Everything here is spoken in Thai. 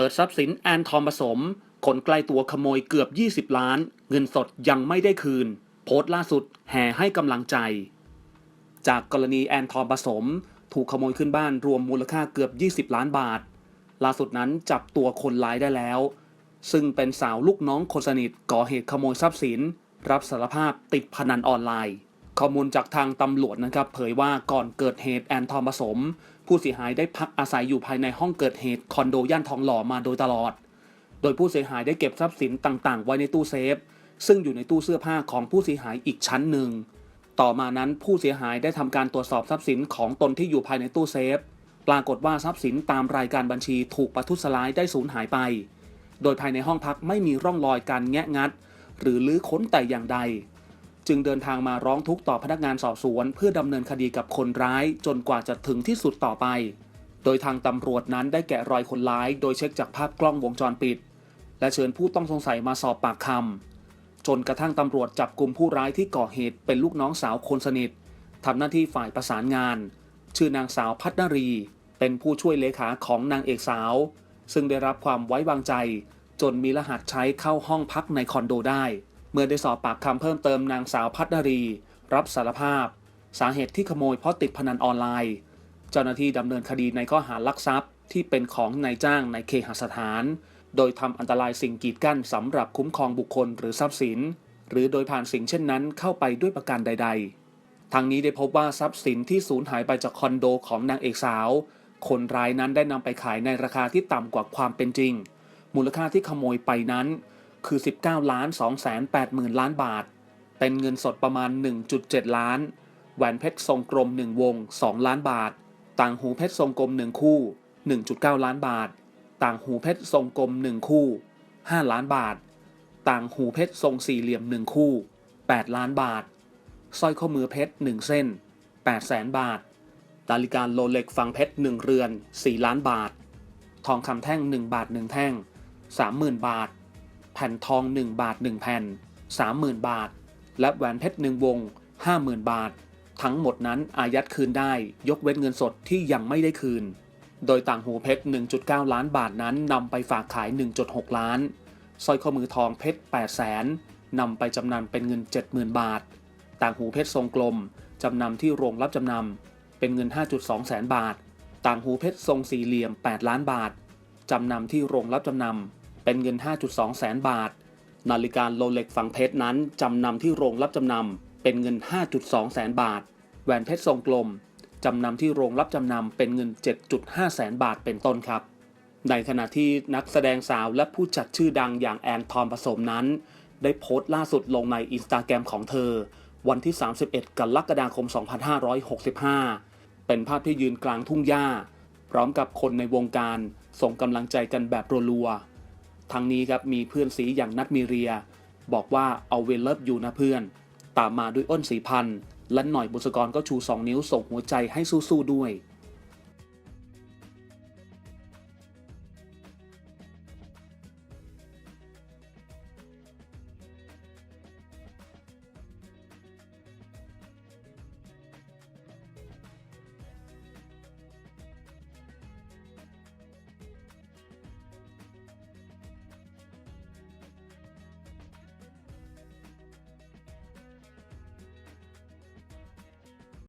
ปิดทรัพย์สินแอนทอมผสม คนใกล้ตัวขโมยเกือบ 20 ล้าน เงินสดยังไม่ได้คืน โพสต์ล่าสุดแห่ให้กำลังใจ จากกรณีแอนทอมผสม ถูกขโมยขึ้นบ้านรวมมูลค่าเกือบ 20 ล้านบาท ล่าสุดนั้นจับตัวคนร้ายได้แล้ว ซึ่งเป็นสาวลูกน้องคนสนิทก่อเหตุขโมยทรัพย์สิน รับสารภาพติดพนันออนไลน์ ข้อมูลจากทางตำรวจนะครับ เผยว่าก่อนเกิดเหตุแอนทอมผสม ผู้เสียหายได้พักอาศัยอยู่ภายในห้องเกิดเหตุคอนโดย่านทองหล่อมาโดยตลอด โดยผู้เสียหายได้เก็บทรัพย์สินต่างๆ ไว้ในตู้เซฟ ซึ่งอยู่ในตู้เสื้อผ้าของผู้เสียหายอีกชั้นหนึ่ง ต่อมานั้นผู้เสียหายได้ทำการตรวจสอบทรัพย์สินของตนที่อยู่ภายในตู้เซฟ ปรากฏว่าทรัพย์สินตามรายการบัญชีถูกประทุษร้ายได้สูญหายไป โดยภายในห้องพักไม่มีร่องรอยการแงะงัด หรือลื้อค้นแต่อย่างใด จึงเดินทางมาร้องทุกข์ต่อพนักงานสอบสวน เพื่อดำเนินคดีกับคนร้าย จนกว่าจะถึงที่สุดต่อไป โดยทางตำรวจนั้นได้แกะรอยคนร้าย โดยเช็คจากภาพกล้องวงจรปิด และเชิญผู้ต้องสงสัยมาสอบปากคำจนกระทั่งตำรวจจับกลุ่มผู้ร้ายที่ก่อเหตุเป็นลูกน้องสาวคนสนิททำหน้าที่ฝ่ายประสานงาน ชื่อนางสาวพัฒนารี เป็นผู้ช่วยเลขาของนางเอกสาว ซึ่งได้รับความไว้วางใจ จนมีรหัสใช้เข้าห้องพักในคอนโดได้ เมื่อได้สอบปากคำเพิ่มเติมนางสาวพัฒนารี รับสารภาพ สาเหตุที่ขโมยเพราะติดพนันออนไลน์ เจ้าหน้าที่ดำเนินคดีในข้อหาลักทรัพย์ที่เป็นของนายจ้างในเคหสถาน โดยทำอันตรายสิ่งกีดกั้นสำหรับคุ้มครองบุคคลหรือทรัพย์สิน หรือโดยผ่านสิ่งเช่นนั้นเข้าไปด้วยประการใด ๆ ทางนี้ได้พบว่าทรัพย์สินที่สูญหายไปจากคอนโดของนางเอกสาว คนร้ายนั้นได้นำไปขายในราคาที่ต่ำกว่าความเป็นจริง มูลค่าที่ขโมยไปนั้น คือ 19ล้าน2 8 0 0 0ล้านบาท เป็นเงินสดประมาณ 1.7 ล้าน แหวนเพชรทรงกลม 1 วง 2 ล้านบาท ต่างหูเพชรทรงกลม 1 คู่ 1.9 ล้านบาท ต่างหูเพชรทรงกลม 1 คู่ 5 ล้านบาท ต่างหูเพชรทรงสี่เหลี่ยม 1 คู่ 8 ล้านบาท สร้อยข้อมือเพชร 1 เส้น8แสนบาท นาฬิกาโรเล็กฟังเพชร 1 เรือน 4 ล้านบาท ทองคำแท่ง 1 บาท 1 แท่ง 30,000 บาท แผ่นทอง 1 บาท 1 แผ่น 30,000 บาท และแหวนเพชร1วง 50,000 บาท ทั้งหมดนั้นอายัดคืนได้ยกเว้นเงินสดที่ยังไม่ได้คืน โดยต่างหูเพชร 1.9 ล้านบาทนั้นนำไปฝากขาย 1.6 ล้านสร้อยข้อมือทองเพชร8แสนนำไปจำนำเป็นเงิน 70,000 บาท ต่างหูเพชรทรงกลมจำนำที่โรงรับจำนำเป็นเงิน 5.2 แสนบาท ต่างหูเพชรทรงสี่เหลี่ยม 8 ล้านบาท จำนำที่โรงรับจำนำ เป็นเงิน 5.2 แสนบาท นาฬิกาโรเล็กฝังเพชรนั้นจำนำที่โรงรับจำนำเป็นเงิน 5.2 แสนบาท แหวนเพชรทรงกลมจำนำที่โรงรับจำนำเป็นเงิน 7.5 แสนบาทเป็นต้นครับ ในขณะที่นักแสดงสาวและผู้จัดชื่อดังอย่างแอนทอมผสมนั้น ได้โพสต์ล่าสุดลงในอินสตาแกรมของเธอ วันที่ 31 กรกฎาคม 2565 เป็นภาพที่ยืนกลางทุ่งหญ้า พร้อมกับคนในวงการส่งกำลังใจกันแบบรัวๆ ทั้งนี้ครับมีเพื่อนสีอย่างนัทมีเรีย บอกว่าเอาเวลเลิฟอยู่นะเพื่อน ตามมาด้วยอ้นสีพันธ์และหน่อยบุษกรก็ชู 2 นิ้วส่งหัวใจให้สู้ๆด้วย